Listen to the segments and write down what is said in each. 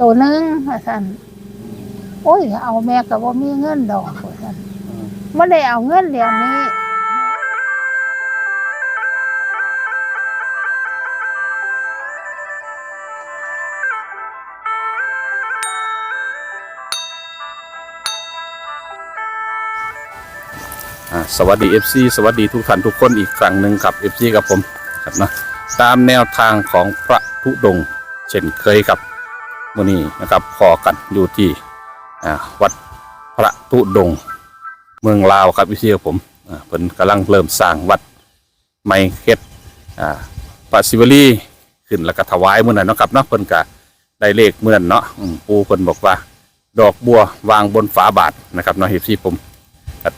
ตัวหนึงว่าซั่นโอ้ย เอาแม่ก็บ่มีเงินดอกว่าซั่นบ่ได้เอาเงินเดี๋ยวนี้อ่าสวัสดี FC สวัสดีทุกท่านทุกคนอีกครั้งหนึ่งครับ FC กับผมครับนะตามแนวทางของพระธุดงค์เช่นเคยครับ มื่อนี้นะครับพอกันอยู่ที่วัดพระธุดง เมืองลาวครับ FC กับผมอ่าเพิ่นกำลังเริ่มสร้างวัดไมเฮ็ดอ่าปาซิวลีขึ้นแล้วก็ถวายมื้อนั้นนะครับเนาะเพิ่นก็ได้เลขเมื้อนั้นเนาะปู่เพิ่นบอกว่า ดอกบัววางบนฝาบาทนะครับเนาะ FC ผม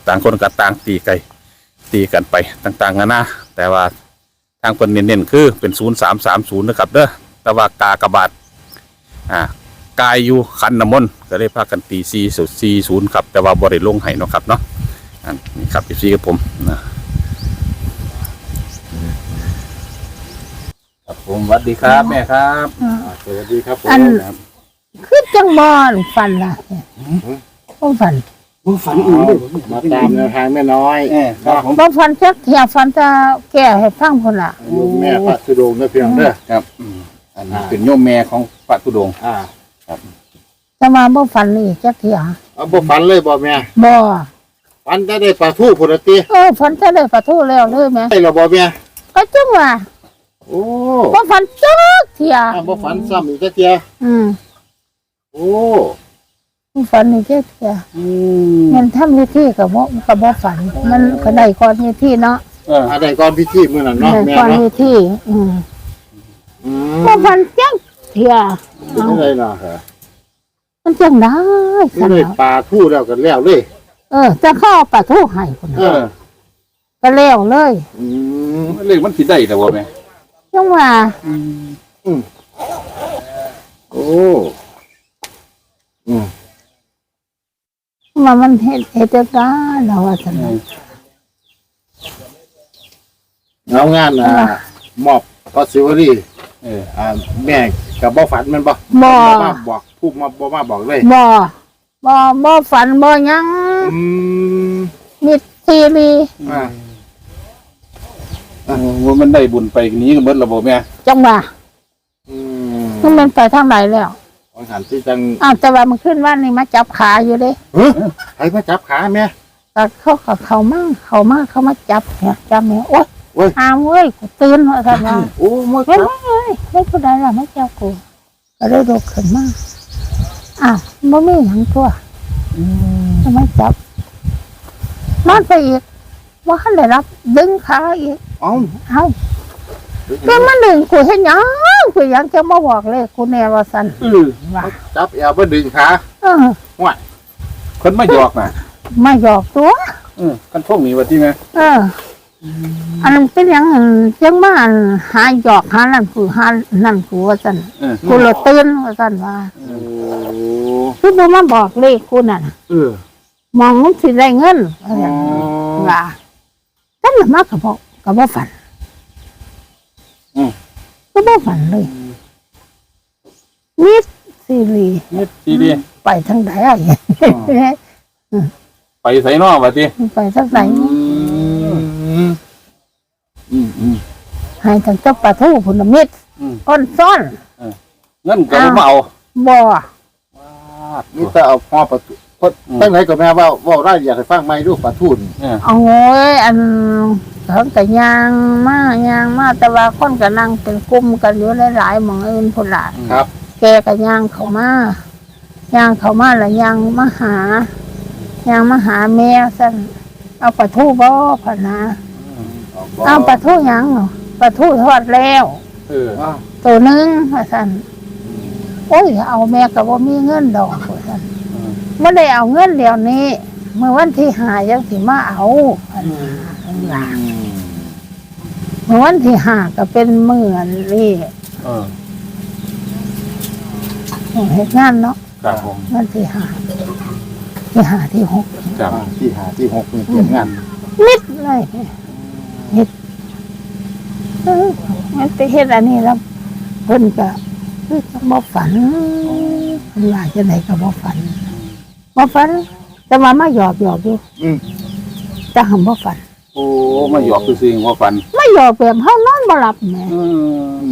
ต่างคนก็ต่างตีไกลตีกันไปต่างๆกันนะแต่ว่าทางคนเน้นๆคือเป็นศูนย์สามสามศูนย์นะครับเด้อแต่ว่ากากระบาท อ่ากายอยู่คันน้ำมนต์ก็ได้พากันตีซีสุดซีศูนย์ครับ แต่ว่าบริลงให้เนาะครับเนาะอันนี้ครับพี่ซีกับผมนะครับผมสวัสดีครับแม่ครับอ่าสวัสดีครับผมอัน คือจังบ่อนฟันล่ะบ่ฟันมึงฝันอื่นเลยมาตามแนวทางแม่น้อยเออครับผมบ่ฟันจักเที่ยฟันจะแก้ให้ฟังพุ่นล่ะอยู่แม่พระธุดงค์นะเพียงเด้อครับ อืมอันนี้เป็นโยมแม่ของพระธุดงค์อ่าจะมาบ่ฟันนี่จักเที่ยเอาบ่ฝันเลยบ่แม่บ่ฝันได้ได้ปลาทูพุ่นละติเออฟันจะได้ประตูแล้วเลยแหมได้แล้วบ่แม่ก็จังว่าโอ้บ่ฟันจักเที่ยอ้าวบ่ฝันซ้ำอีกจักเทียอืมโอ้บ่ฟันนี่จักเที่ยอืมมันทำวิธีก็บ่ก็บ่ฝัน มันก็ได้ก่อนวิธีเนาะเอออาได้ก่อนพิธีมื้อนั้นเนาะได้แม่ก่อนเนาะวิธีอืมอืม บ่ฟันจักเที่ยเป็นจังไดล่ะฮะมันจังได้นี่ซั่นได้เนาะปลาทูแล้วกันแล้วเลย เออ จะเข้าเอาปลาทูให้พุ่นเอน่ะอ ก็แล้วเลยอืมเลขมันผิดได้แต่ว่าแม่จังว่าโอ้อืมว่ามันเฮ็ดเฮ็ดจังได้แล้วว่าซั่นน่ะเอางานอ่ามอบพอสิวลี เอออ่าแม่ก็บ่ฝันแมันบ่บ่ มาบอกผู้มาบ่มาบอกเลยบ่บ่บ่ฝันบ่หยังอืมมีทีวีอ่าเออว่ามันได้บุญไปหนี้กันเบิดระบบแม่จังว่าอืมมันมันไปทางไหนแล้วของหันที่จังอ้าวแต่ว่ามันขึ้นว่านี่มาจับขาอยู่เด้เฮ้ยใครมาจับขาแม่ก็เขาเขาเขามาเขามาเขามาจับเนี่ยจับเนี่ยโอ๊ย โอ้ย หามเว้ยกูตื่นว่าซั่นว่าโอ้มดเฮ้ยจับเฮ้ยเฮ้ยผู้ใดล่ะมาจับกูก็เลยลุกขึ้นมาอ้าวบ่มีหยังตัวทำไมจับนอนไปอีกว่าคันได้รับ ดึงขาอีกเอ้าเอ้าก็มาดึงกูเฮ็ดหยังกูยังจะมาบอกเลย กูแน่ว่าซั่นเออว่าจับแอวมาดึงขาเออคนไม่หยอกนะมาหยอกตัวเออกันท่องนี้ว่าที่แม่เออ ออันนั้นเป็นหยังอั่นจังมาอั่นหาหยอกหานั่นกูหานั่นกูว่าซั่นเออ กูเลยตื่นว่าซั่นว่าโอ้คือบ่มาบอกเลขกูนั่นน่ะ เออมองมันสิได้เงินว่าอ๋อ ซั่นว่ากันละมาก็บ่ก็บ่ฝันก็บ่ฝันเลยนิดสิรินี่ทีดี ไปทางใดอะไปใส่นอกว่าที่ไปทางไหนอื มอืมอืมให้ทางเจ้าปลาทูพุ่นน่ะมิดอืมก้อนซ่อนเงินก็บ่มาเอาบ่นี่ถ้าเอาพ่อประตูเพราะตั้งไหนก็แม่ว่าเว่าได้อยากให้ฟังไหมดูปลาทูนเออเอาโอ้ยอันเขาก็ยางมายางมาแต่ว่าคนก็นั่งเป็นกลุ่มกันอยู่หลายๆหมองอื่นพุ่นล่ะ ครับ แกก็ย่างเขามายางเขามาแล้วยางมาหายางมาหาแม่สั่นเอาปลาทูบ่พะนะ เอาปลาทูหยังเหรอปลาทูทอดแล้ว เอออ้าวตัวหนึงว่าสั่นโอ้ยเอาแม่ก็บ่มีเงินดอกว่าสั่นไม่ได้เอาเงินเดี๋ยวนี้ เมื่อวันที่หายังสิมาเอาพะนะว่าเมื่อวันที่หาก็เป็นเมื่อนนี่เออเหตุงานเนาะครับผมวันที่หาที่หาที่หก ครับอ่าที่หาที่หกนี่เตรียมงานมิดเลย มิดเออมันไปเฮ็ดอันนี้แล้วเพิ่นก็คือจะบ่ฝันเป็นว่าจะไหนก็บ่ฝันบ่ฝัน แต่ว่ามาหยอกหยอกอยู่อืมแต่หำบ่ฝันโอ้มาหยอกคือสิ่งว่าฝันมาหยอกแบบเฮานอนบ่หลับแหม่อืม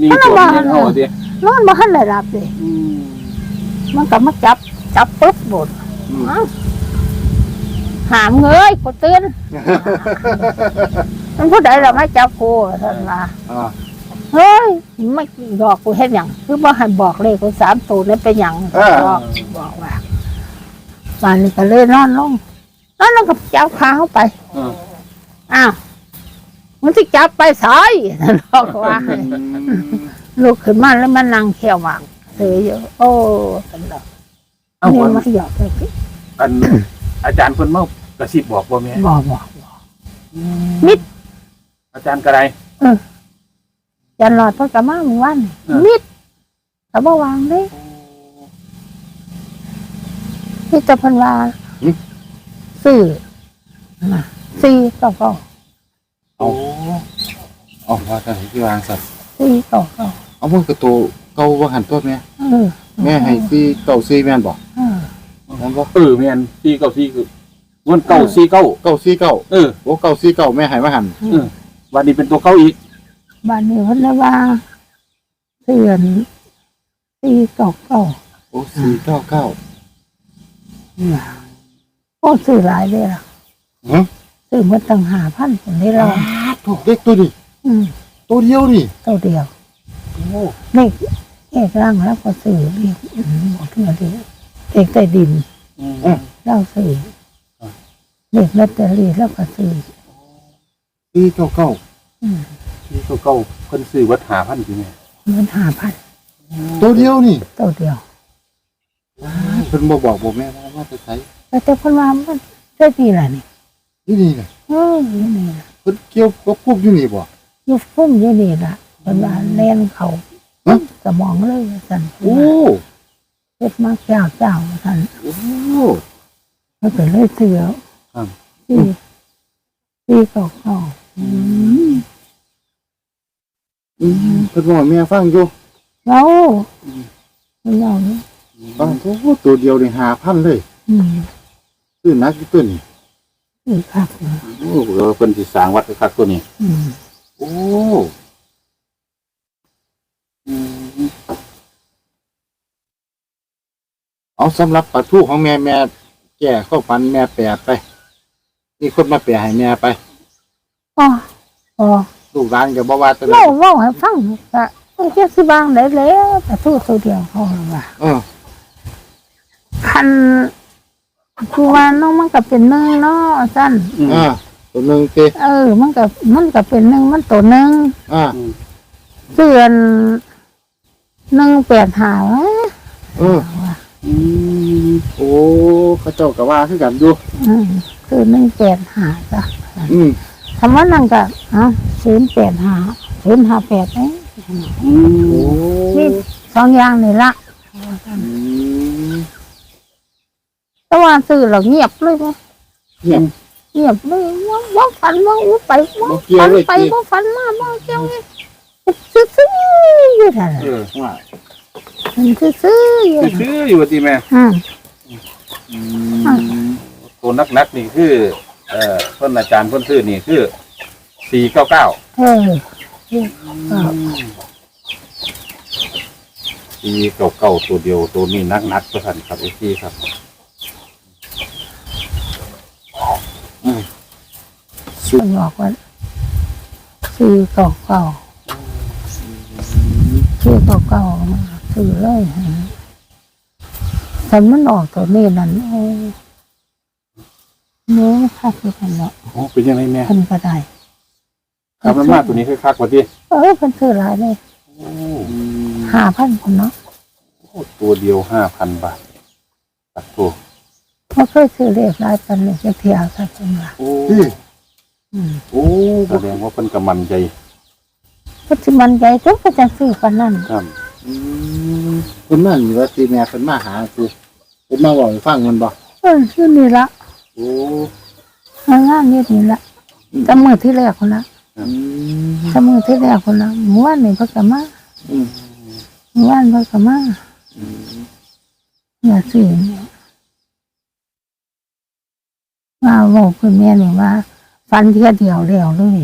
นี่ตัวเลี้ยงเอาดินอนบ่ทันได้หลับเด้อืมมันก็มาจับจับปึ๊บโดดอืมอ้าว หามเงยกูตื่นมันผู้ใดล่ะมาจับกูท่านว่าอ่าเฮ้ยไม่หยอกกูเฮ็ดหยังคือบ่ให้บอกเลขกูสามตัวนั้นเป็นหยังบอกบอกว่าวันนี้ก็เลยนอนลงนอนลงกับจับขาเข้าไปเอออ้าวมันที่จับไปสายนั่นบอกว่าให้ลุกขึ้นมาแล้วมันนั่งเขียวหมากเฉยอยู่โอ้เป็นดอกเอานี่วันมาหยอกเลยอันอาจารย์คนเมา กระซิบบอกบ่แม่บอกบอกบอกมิด อาจารย์กระไรยันหลอดเพิ่นก็มาเมื่อวานนี่เออ มิดก็บ่วางเด้ที่จะเพันว่าซื้อนะสี่เก้าเก้าเอาเอาว่ากันที่วางสัตว์สี่เก้าเก้าเอามันกระตัวเก่าว่าหันตัวแม่เออแม่ให้ที่เก่าซีแม่นบอกเออ นั่นบ่เออแม่นสี่เก้าสี่คือ วันเก้าสี่เก้าเก่าซีเก่าเออโอ้เก่าซีเก่าแม่ให้มาหันเออวันนี้เป็นตัวเก้าอีกบ้านนี้เพิ่นเลยว่าเตือนสี่เก้าเก้าโอ้ซีเก้าเก้าน่ะโอ้ซื้อหลายเลยล่ะฮะซื้อมาตั้งห้าพันคนนี้เราถูกเด็กตัวนี้อืมตัวเดียวนี่ตัวเดียวโอ้เลขเลขร่างแล้วก็ซื้อเลขอืมบอกเพื่อนดิเลขใต้ดินอืมเล่าซื้อ เลขลอตเตอรี่แล้วก็ซื้อซีเก้าเก้าอืมสี่เก้าเก้าเพิ่นซื้อวัดหาพันจริงไหมมันห้าพันตัวเดียวนี่ตัวเดียวเพิ่นบ่บอกบ่แม่ว่าว่าจะใช้แต่แต่คนว่ามันได้ดีแหละนี่นี่นี่น่ะเอออยู่นี่ล่ะเพิ่นเกี่ยวกับกุ๊บอยู่นี่บ่ อยู่ฟุ้มอยู่นี่ล่ะคนว่าเล่นเขาฮะ สมองเลยสันโอ้เฮ็ดมาเจ้าเจ้าสันโอ้มันก็เลยเสือ ครับที่ที่เก่าๆอืมอืมเพิ่นบอกแม่ฟังอยู่เราไม่ยอมฟังโอ้ตัวเดียวนี่5,000เลยอืมซื้อนักอยู่ตัวนี้อีกครับโอ้เออเพิ่นสิสร้างวัดคักๆตัวนี้อืมโอ้อืมเอาสำหรับปลาทูของแม่แม่แก่ข้าวฟันแม่แปรไป นี่คนมาแปรให้แม่ไปอ๋ออ๋อลูกร้านก็บ่ว่าแต่เล่าเล่าให้ฟังก็ไม่ใช่สิบางได้แล้วแต่ตู้ตัวเดียวพอว่าเออคันคือว่าน้องมันก็เป็นหนึ่งเนาะสั้นอืมอ่าตัวหนึงติเออ มันก็มันก็เป็นหนึ่งมันตัวหนึ่งอ่าเดือนหนึ่งแปดหาวะเอออืมโอ้เขาเจ้าก็ว่าคือกันอยู่อืม คือหนึ่งแปดหาจ้ะอืมคำว่านั่งก็อะศูนย์แปดหาศูนย์หาแปดเองอืโอ้มนี่สองอย่างนี่ละอืมแต่ว่าซื้อเราเงียบเลยไหมเงียบเงียบเลยว่าว่าฝันว่าอู้ไปว่าบ่เกี่ยวฝันเลยไปจริงว่าฝันมาว่าเกี่ยวเลยซื้อๆอยู่นั่นเออว่ามันซื้อๆอยู่นั่นซื้อๆอยู่ว่าติแม่อืมอืม ตัวนักๆนี่คือ เอ่อเพิ่นอาจารย์เพิ่นซื้อนี่คือสี่เก้าเก้าเออสี่เก้าเก้าตัวเดียวตัวนี้นักๆตัวท่านครับไอ้ที่ครับมันบอกว่าซื้อเก่าเก่าซื้อเก่าเก่ามาซื้อเลยแต่มันออกตัวนี้นั่นโอ้ เนื้อคักอยู่กันเนาะโอ้เป็นยังไงแม่เพิ่นก็ได้ครับมันมาตัวนี้คือคักกว่าที่เออเพิ่นซื้อหลายเลยโอ้ห้าพันคนเนาะตัวเดียวห้าพันบาทตัดตัวไม่เคยซื้อเลขหลายปันเลยจะเที่ยวสักคนละโอ้นี่อืมโอ้แสดงว่าเพิ่นกำมันใจเพิ่นสิมันใจทุกก็จะซื้อปานนั้นครับอืมเพิ่นมานี่ว่าสิแม่เพิ่นมาหาคือเพิ่นมาเว้าให้ฟังมันบ่เออชื่อนี่ละ โอ้งานนี้นี่ละแต่มือที่แรกคนละอืมแต่มือที่แรกคนละเมื่อวานนี่เพิ่นก็มาอืมเมื่อวานเพิ่นก็มาอืมอย่าซื้อเนี่ยว่าบอกคุณแม่นี่ว่า ฟันเทียเดียวแล้วเลย